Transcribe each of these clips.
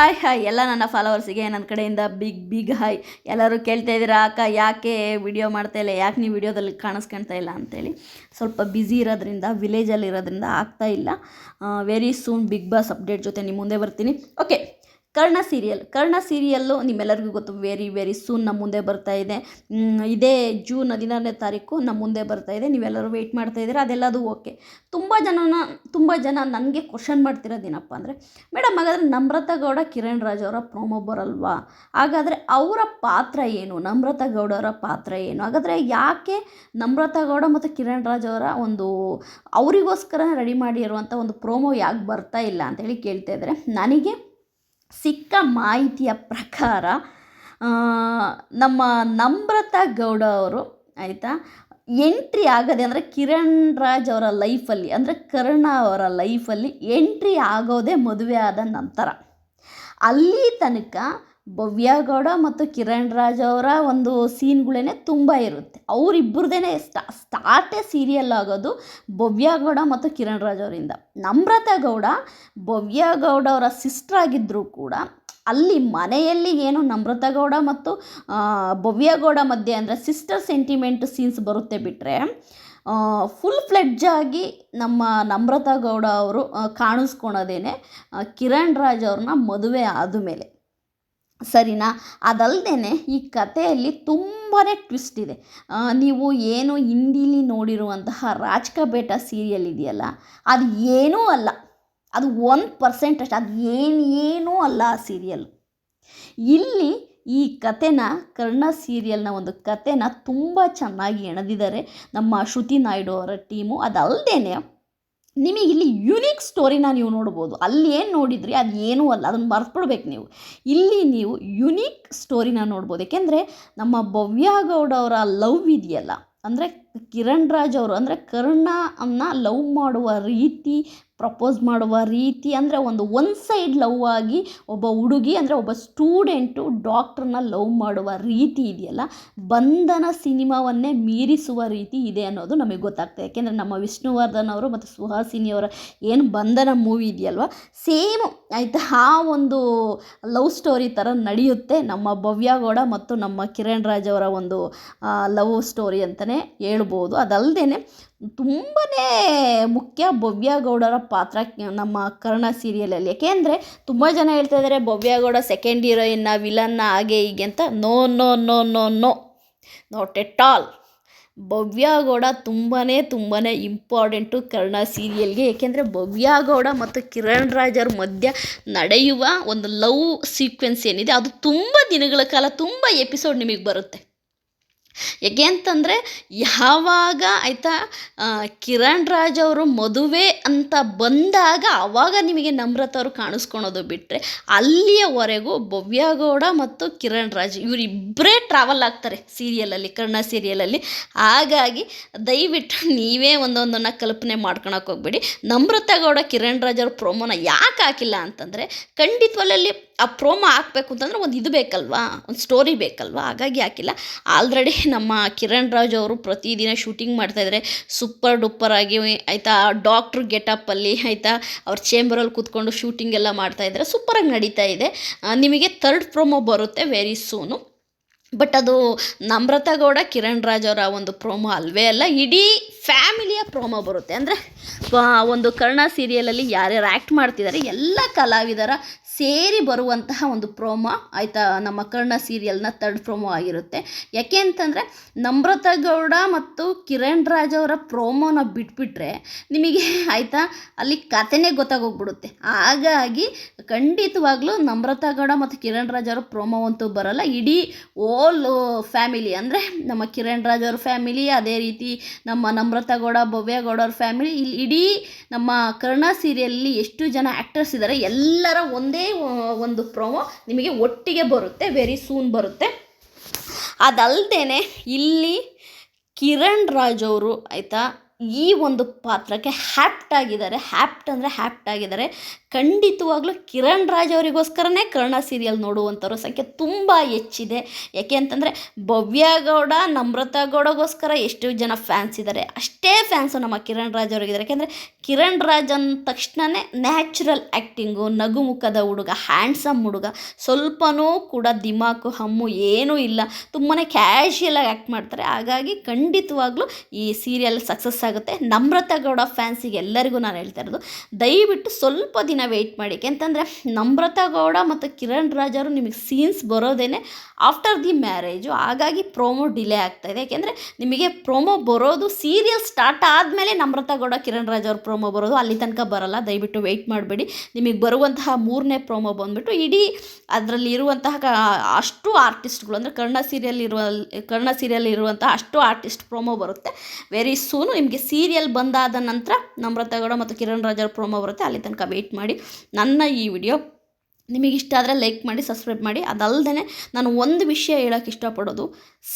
Hi hi ಎಲ್ಲ ನನ್ನ ಫಾಲೋವರ್ಸಿಗೆ ನನ್ನ ಕಡೆಯಿಂದ ಬಿಗ್ ಬಿಗ್ ಹಾಯ್. ಎಲ್ಲರೂ ಕೇಳ್ತಾ ಇದ್ದೀರಾ, ಅಕ್ಕ ಯಾಕೆ ವಿಡಿಯೋ ಮಾಡ್ತಾ ಇಲ್ಲ, ಯಾಕೆ ನೀವು ವಿಡಿಯೋದಲ್ಲಿ ಕಾಣಿಸ್ಕೊಳ್ತಾ ಇಲ್ಲ ಅಂತೇಳಿ. ಸ್ವಲ್ಪ ಬ್ಯುಸಿ ಇರೋದ್ರಿಂದ ವಿಲೇಜಲ್ಲಿ ಇರೋದ್ರಿಂದ ಆಗ್ತಾ ಇಲ್ಲ. Very soon Bigg Boss update ಜೊತೆ ನಿಮ್ಮ ಮುಂದೆ ಬರ್ತೀನಿ. Okay Karna serial Karna serial ನಿಮ್ಮೆಲ್ಲರಿಗೂ ಗೊತ್ತು. ವೆರಿ ವೆರಿ ಸೂನ್ ನಮ್ಮ ಮುಂದೆ ಬರ್ತಾ ಇದೆ. ಇದೇ ಜೂನ್ ಹದಿನಾರನೇ ತಾರೀಕು ನಮ್ಮ ಮುಂದೆ ಬರ್ತಾ ಇದೆ. ನೀವೆಲ್ಲರೂ ವೆಯ್ಟ್ ಮಾಡ್ತಾ ಇದ್ದೀರಾ? ಅದೆಲ್ಲದು ಓಕೆ ತುಂಬ ಜನನ, ತುಂಬ ಜನ ನನಗೆ ಕ್ವಶನ್ ಮಾಡ್ತಿರೋದೇನಪ್ಪ ಅಂದರೆ, ಮೇಡಮ್, ಹಾಗಾದರೆ ನಮ್ರತಾ ಗೌಡ ಕಿರಣ್ ರಾಜ್ ಅವರ ಪ್ರೋಮೋ ಬರಲ್ವಾ? ಹಾಗಾದರೆ ಅವರ ಪಾತ್ರ ಏನು? ನಮ್ರತಾ ಗೌಡ ಅವರ ಪಾತ್ರ ಏನು? ಹಾಗಾದರೆ ಯಾಕೆ ನಮ್ರತಾ ಗೌಡ ಮತ್ತು ಕಿರಣ್ ರಾಜ್ ಅವರ ಒಂದು ಅವರಿಗೋಸ್ಕರ ರೆಡಿ ಮಾಡಿರುವಂಥ ಒಂದು ಪ್ರೋಮೋ ಯಾಕೆ ಬರ್ತಾ ಇಲ್ಲ? ಅಂತೇಳಿ ಕೇಳ್ತಾ ಇದ್ದಾರೆ. ನನಗೆ ಸಿಕ್ಕ ಮಾಹಿತಿಯ ಪ್ರಕಾರ ನಮ್ಮ ನಮ್ರತಾ ಗೌಡ ಅವರು, ಆಯಿತಾ? ಎಂಟ್ರಿ ಆಗದೆ ಅಂದರೆ ಕಿರಣ್ ರಾಜ್ ಅವರ ಲೈಫಲ್ಲಿ ಅಂದರೆ ಕರ್ಣ ಅವರ ಲೈಫಲ್ಲಿ ಎಂಟ್ರಿ ಆಗೋದೇ ಮದುವೆ ಆದ ನಂತರ. ಅಲ್ಲಿ ತನಕ ಭವ್ಯ ಗೌಡ ಮತ್ತು ಕಿರಣ್ ರಾಜ್ ಅವರ ಒಂದು ಸೀನ್ಗಳೇ ತುಂಬ ಇರುತ್ತೆ. ಅವರಿಬ್ಬರದೇ ಸ್ಟಾ ಸ್ಟಾರ್ಟೇ ಸೀರಿಯಲ್ ಆಗೋದು ಭವ್ಯಗೌಡ ಮತ್ತು ಕಿರಣ್ ರಾಜ್ ಅವರಿಂದ. ನಮ್ರತಾ ಗೌಡ ಭವ್ಯಗೌಡ ಅವರ ಸಿಸ್ಟರ್ ಆಗಿದ್ದರೂ ಕೂಡ ಅಲ್ಲಿ ಮನೆಯಲ್ಲಿ ಏನು ನಮ್ರತಾ ಗೌಡ ಮತ್ತು ಭವ್ಯಗೌಡ ಭವ್ಯ ಗೌಡ ಮಧ್ಯೆ ಅಂದರೆ ಸಿಸ್ಟರ್ ಸೆಂಟಿಮೆಂಟ್ ಸೀನ್ಸ್ ಬರುತ್ತೆ ಬಿಟ್ಟರೆ ಫುಲ್ ಫ್ಲೆಡ್ಜ್ ಆಗಿ ನಮ್ಮ ನಮ್ರತಾ ಗೌಡ ಅವರು ಕಾಣಿಸ್ಕೊಳೋದೇನೆ ಕಿರಣ್ ರಾಜ್ ಅವ್ರನ್ನ ಮದುವೆ ಆದಮೇಲೆ. ಸರಿನಾ? ಅದಲ್ಲದೆ ಈ ಕಥೆಯಲ್ಲಿ ತುಂಬಾ ಟ್ವಿಸ್ಟ್ ಇದೆ. ನೀವು ಏನು ಹಿಂದಿಲಿ ನೋಡಿರುವಂತಹ ರಾಜ್ ಕಾ ಬೇಟ ಸೀರಿಯಲ್ ಇದೆಯಲ್ಲ, ಅದು ಏನೂ ಅಲ್ಲ. ಅದು ಒನ್ ಪರ್ಸೆಂಟ್ ಅಷ್ಟು, ಅದು ಏನು ಏನೂ ಅಲ್ಲ ಆ ಸೀರಿಯಲ್ ಇಲ್ಲಿ ಈ ಕಥೆನ, ಕರ್ಣ ಸೀರಿಯಲ್ನ ಒಂದು ಕಥೆನ ತುಂಬ ಚೆನ್ನಾಗಿ ಎಣೆದಿದ್ದಾರೆ ನಮ್ಮ ಶ್ರುತಿ ನಾಯ್ಡು ಅವರ ಟೀಮು ಅದಲ್ಲದೆ ನಿಮಗೆ ಇಲ್ಲಿ ಯುನೀಕ್ ಸ್ಟೋರಿನ ನೀವು ನೋಡ್ಬೋದು. ಅಲ್ಲಿ ಏನು ನೋಡಿದ್ರಿ, ಅದು ಏನೂ ಅಲ್ಲ. ಅದನ್ನು ಮರ್ತ್ಬಿಡ್ಬೇಕು ನೀವು. ಇಲ್ಲಿ ನೀವು ಯುನೀಕ್ ಸ್ಟೋರಿನ ನೋಡ್ಬೋದು. ಏಕೆಂದರೆ ನಮ್ಮ ಭವ್ಯ ಗೌಡ ಅವರ ಲವ್ ಇದೆಯಲ್ಲ. ಅಂದರೆ ಕಿರಣ್ ರಾಜ್ ಅವರು ಅಂದರೆ ಕರ್ಣ ಅನ್ನ ಲವ್ ಮಾಡುವ ರೀತಿ ಪ್ರಪೋಸ್ ಮಾಡುವ ರೀತಿ ಅಂದರೆ ಒಂದು ಒನ್ ಸೈಡ್ ಲವ್ ಆಗಿ ಒಬ್ಬ ಹುಡುಗಿ ಅಂದರೆ ಒಬ್ಬ ಸ್ಟೂಡೆಂಟು ಡಾಕ್ಟ್ರನ್ನ ಲವ್ ಮಾಡುವ ರೀತಿ ಇದೆಯಲ್ಲ, ಬಂಧನ ಸಿನಿಮಾವನ್ನೇ ಮೀರಿಸುವ ರೀತಿ ಇದೆ ಅನ್ನೋದು ನಮಗೆ ಗೊತ್ತಾಗ್ತದೆ ಯಾಕೆಂದರೆ ನಮ್ಮ ವಿಷ್ಣುವರ್ಧನ್ ಅವರು ಮತ್ತು ಸುಹಾಸಿನಿ ಅವರ ಏನು ಬಂಧನ ಮೂವಿ ಇದೆಯಲ್ವ ಸೇಮ್ ಆಯಿತಾ ಆ ಒಂದು ಲವ್ ಸ್ಟೋರಿ ಥರ ನಡೆಯುತ್ತೆ ನಮ್ಮ ಭವ್ಯಗೌಡ ಮತ್ತು ನಮ್ಮ ಕಿರಣ್ ರಾಜ್ ಅವರ ಒಂದು ಲವ್ ಸ್ಟೋರಿ ಅಂತಲೇ ಹೇಳ್ಬೋದು. ಅದಲ್ಲದೆ ತುಂಬಾ ಮುಖ್ಯ ಭವ್ಯ ಗೌಡರ ಪಾತ್ರ ನಮ್ಮ ಕರ್ಣ ಸೀರಿಯಲಲ್ಲಿ. ಯಾಕೆಂದರೆ ತುಂಬ ಜನ ಹೇಳ್ತಾ ಇದ್ದಾರೆ ಭವ್ಯ ಗೌಡ ಸೆಕೆಂಡ್ ಹೀರೋಯಿನ್ನ ವಿಲನ್ನ ಹಾಗೆ ಹೀಗೆ ಅಂತ. No no no no no. Not at all Bhavya Gowda ತುಂಬಾ ತುಂಬಾ ಇಂಪಾರ್ಟೆಂಟು ಕರ್ಣ ಸೀರಿಯಲ್ಗೆ. ಏಕೆಂದರೆ ಭವ್ಯ ಗೌಡ ಮತ್ತು ಕಿರಣ್ ರಾಜರ ಮಧ್ಯ ನಡೆಯುವ ಒಂದು ಲವ್ ಸೀಕ್ವೆನ್ಸ್ ಏನಿದೆ, ಅದು ತುಂಬ ದಿನಗಳ ಕಾಲ ತುಂಬ ಎಪಿಸೋಡ್ ನಿಮಗೆ ಬರುತ್ತೆ. ಯಾಕೆ ಅಂತಂದರೆ ಯಾವಾಗ ಆಯಿತಾ ಕಿರಣ್ ರಾಜ್ ಅವರು ಮದುವೆ ಅಂತ ಬಂದಾಗ ಆವಾಗ ನಿಮಗೆ ನಮ್ರತ ಅವರು ಕಾಣಿಸ್ಕೊಳೋದು ಬಿಟ್ಟರೆ ಅಲ್ಲಿಯವರೆಗೂ ಭವ್ಯ ಗೌಡ ಮತ್ತು ಕಿರಣ್ ರಾಜ್ ಇವರಿಬ್ಬರೇ ಟ್ರಾವೆಲ್ ಆಗ್ತಾರೆ ಸೀರಿಯಲಲ್ಲಿ ಕನ್ನಡ ಸೀರಿಯಲಲ್ಲಿ ಹಾಗಾಗಿ ದಯವಿಟ್ಟು ನೀವೇ ಒಂದೊಂದನ್ನು ಕಲ್ಪನೆ ಮಾಡ್ಕೊಳಕ್ಕೆ ಹೋಗ್ಬೇಡಿ. ನಮ್ರತ ಗೌಡ, ಕಿರಣ್ ರಾಜ್ ಅವ್ರ ಪ್ರೋಮೋನ ಯಾಕೆ ಹಾಕಿಲ್ಲ ಅಂತಂದರೆ ಖಂಡಿತವಲ್ಲಲ್ಲಿ ಆ ಪ್ರೋಮೋ ಹಾಕ್ಬೇಕು ಅಂತಂದ್ರೆ ಒಂದು ಇದು ಬೇಕಲ್ವಾ? ಒಂದು ಸ್ಟೋರಿ ಬೇಕಲ್ವಾ? ಹಾಗಾಗಿ ಹಾಕಿಲ್ಲ. ಆಲ್ರೆಡಿ ನಮ್ಮ ಕಿರಣ್ ರಾಜ್ ಅವರು ಪ್ರತಿದಿನ ಶೂಟಿಂಗ್ ಮಾಡ್ತಾಯಿದ್ದಾರೆ ಸೂಪರ್ ಡೂಪರ್ ಆಗಿ ಆಯಿತಾ ಡಾಕ್ಟ್ರ್ ಗೆಟಪ್ಪಲ್ಲಿ ಆಯಿತಾ, ಅವ್ರ ಚೇಂಬರಲ್ಲಿ ಕೂತ್ಕೊಂಡು ಶೂಟಿಂಗ್ ಎಲ್ಲ ಮಾಡ್ತಾಯಿದ್ದಾರೆ ಸೂಪರಾಗಿ ನಡೀತಾ ಇದೆ. ನಿಮಗೆ ಥರ್ಡ್ ಪ್ರೋಮೋ ಬರುತ್ತೆ ವೆರಿ ಸೂನು ಬಟ್ ಅದು ನಮ್ರತಾ ಗೌಡ, ಕಿರಣ್ ರಾಜ್ ಅವರ ಒಂದು ಪ್ರೋಮೋ ಅಲ್ವೇ ಅಲ್ಲ, ಇಡೀ ಫ್ಯಾಮಿಲಿಯ ಪ್ರೋಮೋ ಬರುತ್ತೆ. ಅಂದರೆ ಒಂದು ಕರ್ಣ ಸೀರಿಯಲಲ್ಲಿ ಯಾರ್ಯಾರು ಆ್ಯಕ್ಟ್ ಮಾಡ್ತಿದ್ದಾರೆ ಎಲ್ಲ ಕಲಾವಿದರ ಸೇರಿ ಬರುವಂತಹ ಒಂದು ಪ್ರೋಮೋ ಆಯಿತಾ, ನಮ್ಮ ಕರ್ಣ ಸೀರಿಯಲ್ನ ತರ್ಡ್ ಪ್ರೋಮೋ ಆಗಿರುತ್ತೆ. ಯಾಕೆ ಅಂತಂದರೆ ನಮ್ರತಾ ಗೌಡ ಮತ್ತು ಕಿರಣ್ ರಾಜ್ ಅವರ ಪ್ರೋಮೋನ ಬಿಟ್ಬಿಟ್ರೆ ನಿಮಗೆ, ಆಯಿತಾ, ಅಲ್ಲಿ ಕಥೆನೇ ಗೊತ್ತಾಗೋಗ್ಬಿಡುತ್ತೆ. ಹಾಗಾಗಿ ಖಂಡಿತವಾಗ್ಲೂ ನಮ್ರತಾ ಗೌಡ ಮತ್ತು ಕಿರಣ್ ರಾಜ್ ಅವರ ಪ್ರೋಮೋ ಅಂತೂ ಬರಲ್ಲ. ಇಡೀ ಓಲ್ ಫ್ಯಾಮಿಲಿ ಅಂದರೆ ನಮ್ಮ ಕಿರಣ್ ರಾಜ್ ಅವ್ರ ಫ್ಯಾಮಿಲಿ ಅದೇ ರೀತಿ ನಮ್ಮ ನಮ್ರತಾ ಗೌಡ ಭವ್ಯ ಗೌಡ ಅವ್ರ ಫ್ಯಾಮಿಲಿ ಇಲ್ಲಿ ಇಡೀ ನಮ್ಮ ಕರ್ಣ ಸೀರಿಯಲ್ಲಿ ಎಷ್ಟು ಜನ ಆ್ಯಕ್ಟರ್ಸ್ ಇದ್ದಾರೆ ಎಲ್ಲರ ಒಂದೇ ಒಂದು ಪ್ರೋಮೋ ನಿಮಗೆ ಒಟ್ಟಿಗೆ ಬರುತ್ತೆ ವೆರಿ ಸೂನ್ ಬರುತ್ತೆ. ಅದಲ್ಲದೆ ಇಲ್ಲಿ ಕಿರಣ್ ರಾಜ್ ಅವರು ಆಯಿತಾ ಈ ಒಂದು ಪಾತ್ರಕ್ಕೆ ಹ್ಯಾಪ್ಟ್ ಆಗಿದ್ದಾರೆ. ಹ್ಯಾಪ್ಟ್ ಅಂದರೆ ಹ್ಯಾಪ್ಟ್ ಆಗಿದ್ದಾರೆ. ಖಂಡಿತವಾಗ್ಲೂ ಕಿರಣ್ ರಾಜ್ ಅವರಿಗೋಸ್ಕರನೇ ಕರ್ಣ ಸೀರಿಯಲ್ ನೋಡುವಂಥವ್ರ ಸಂಖ್ಯೆ ತುಂಬ ಹೆಚ್ಚಿದೆ. ಯಾಕೆ ಅಂತಂದರೆ ಭವ್ಯ ಗೌಡ, ನಮ್ರತಾ ಗೌಡಗೋಸ್ಕರ ಎಷ್ಟು ಜನ ಫ್ಯಾನ್ಸ್ ಇದ್ದಾರೆ ಅಷ್ಟೇ ಫ್ಯಾನ್ಸು ನಮ್ಮ ಕಿರಣ್ ರಾಜ್ ಅವರಿಗಿದ್ದಾರೆ ಯಾಕೆಂದರೆ ಕಿರಣ್ ರಾಜ್ ಅಂದ ತಕ್ಷಣವೇ ನ್ಯಾಚುರಲ್ ಆ್ಯಕ್ಟಿಂಗು ನಗುಮುಖದ ಹುಡುಗ ಹ್ಯಾಂಡ್ಸಮ್ ಹುಡುಗ, ಸ್ವಲ್ಪನೂ ಕೂಡ ದಿಮಾಕು, ಹಮ್ಮು ಏನೂ ಇಲ್ಲ. ತುಂಬಾ ಕ್ಯಾಶುಯಲಾಗಿ ಆ್ಯಕ್ಟ್ ಮಾಡ್ತಾರೆ. ಹಾಗಾಗಿ ಖಂಡಿತವಾಗ್ಲೂ ಈ ಸೀರಿಯಲ್ ಸಕ್ಸಸ್ ಆಗುತ್ತೆ. ನಮ್ರತಾ ಗೌಡ ಫ್ಯಾನ್ಸಿಗೆ ಎಲ್ಲರಿಗೂ ನಾನು ಹೇಳ್ತಾ ಇರೋದು, ದಯವಿಟ್ಟು ಸ್ವಲ್ಪ ದಿನ ವೆಯ್ಟ್ ಮಾಡಿ ಯಾಕೆಂತಂದರೆ ನಮ್ರತಾ ಗೌಡ ಮತ್ತು ಕಿರಣ್ ರಾಜ್ ಅವರು ನಿಮಗೆ ಸೀನ್ಸ್ ಬರೋದೇನೆ ಆಫ್ಟರ್ ದಿ ಮ್ಯಾರೇಜು ಹಾಗಾಗಿ ಪ್ರೋಮೋ ಡಿಲೇ ಆಗ್ತಾಯಿದೆ ಯಾಕೆಂದರೆ ನಿಮಗೆ ಪ್ರೋಮೋ ಬರೋದು ಸೀರಿಯಲ್ ಸ್ಟಾರ್ಟ್ ಆದಮೇಲೆ ನಮ್ರತಾ ಗೌಡ, ಕಿರಣ್ ರಾಜ್ ಅವ್ರ ಪ್ರೋಮೋ ಬರೋದು. ಅಲ್ಲಿ ತನಕ ಬರಲ್ಲ. ದಯವಿಟ್ಟು ವೆಯ್ಟ್ ಮಾಡಬೇಡಿ. ನಿಮಗೆ ಬರುವಂತಹ ಮೂರನೇ ಪ್ರೋಮೋ ಬಂದುಬಿಟ್ಟು ಇಡೀ ಅದರಲ್ಲಿ ಇರುವಂತಹ ಅಷ್ಟು ಆರ್ಟಿಸ್ಟ್ಗಳು ಅಂದರೆ ಕರ್ಣ ಸೀರಿಯಲ್ ಇರುವ, ಕರ್ಣ ಸೀರಿಯಲ್ ಇರುವಂತಹ ಅಷ್ಟು ಆರ್ಟಿಸ್ಟ್ ಪ್ರೋಮೋ ಬರುತ್ತೆ. ವೆರಿ ಸೂನು ನಿಮಗೆ ಸೀರಿಯಲ್ ಬಂದಾದ ನಂತರ ನಮ್ರತಾ ಗೌಡ ಮತ್ತು ಕಿರಣ್ ರಾಜ್ ಅವ್ರ ಪ್ರೋಮೋ ಬರುತ್ತೆ. ಅಲ್ಲಿ ತನಕ ವೆಯ್ಟ್ ಮಾಡಿ. ನನ್ನ ಈ ವಿಡಿಯೋ ನಿಮಗೆ ಇಷ್ಟ ಆದರೆ ಲೈಕ್ ಮಾಡಿ ಸಬ್ಸ್ಕ್ರೈಬ್ ಮಾಡಿ. ಅದಲ್ಲದೆ ನಾನು ಒಂದು ವಿಷಯ ಹೇಳೋಕ್ಕೆ ಇಷ್ಟಪಡೋದು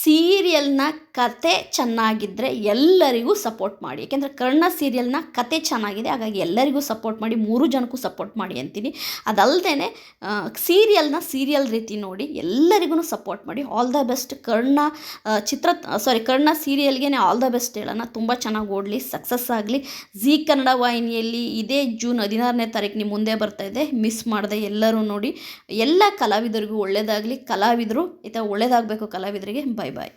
ಸೀರಿಯಲ್ನ ಕತೆ ಚೆನ್ನಾಗಿದ್ದರೆ ಎಲ್ಲರಿಗೂ ಸಪೋರ್ಟ್ ಮಾಡಿ. ಯಾಕೆಂದರೆ ಕರ್ಣ ಸೀರಿಯಲ್ನ ಕತೆ ಚೆನ್ನಾಗಿದೆ, ಹಾಗಾಗಿ ಎಲ್ಲರಿಗೂ ಸಪೋರ್ಟ್ ಮಾಡಿ, ಮೂರು ಜನಕ್ಕೂ ಸಪೋರ್ಟ್ ಮಾಡಿ ಅಂತೀನಿ. ಅದಲ್ಲದೆ ಸೀರಿಯಲ್ನ ಸೀರಿಯಲ್ ರೀತಿ ನೋಡಿ ಎಲ್ಲರಿಗೂ ಸಪೋರ್ಟ್ ಮಾಡಿ. ಆಲ್ ದ ಬೆಸ್ಟ್ ಕರ್ಣ ಚಿತ್ರ ಸಾರಿ ಕರ್ಣ ಸೀರಿಯಲ್ಗೆ ಆಲ್ ದ ಬೆಸ್ಟ್ ಹೇಳೋಣ. ತುಂಬ ಚೆನ್ನಾಗಿ ಓಡಲಿ ಸಕ್ಸಸ್ ಆಗಲಿ. ಜಿ ಕನ್ನಡ ವಾಹಿನಿಯಲ್ಲಿ ಇದೇ ಜೂನ್ ಹದಿನಾರನೇ ತಾರೀಕು ನಿಮ್ಮ ಮುಂದೆ ಬರ್ತಾ ಇದೆ. ಮಿಸ್ ಮಾಡದೆ ಎಲ್ಲರೂ ನೋಡಿ. ಎಲ್ಲ ಕಲಾವಿದರಿಗೂ ಒಳ್ಳೆಯದಾಗಲಿ ಕಲಾವಿದರು ಥರ ಒಳ್ಳೆಯದಾಗಬೇಕು ಕಲಾವಿದರಿಗೆ. ಬಾಯ್ ಬಾಯ್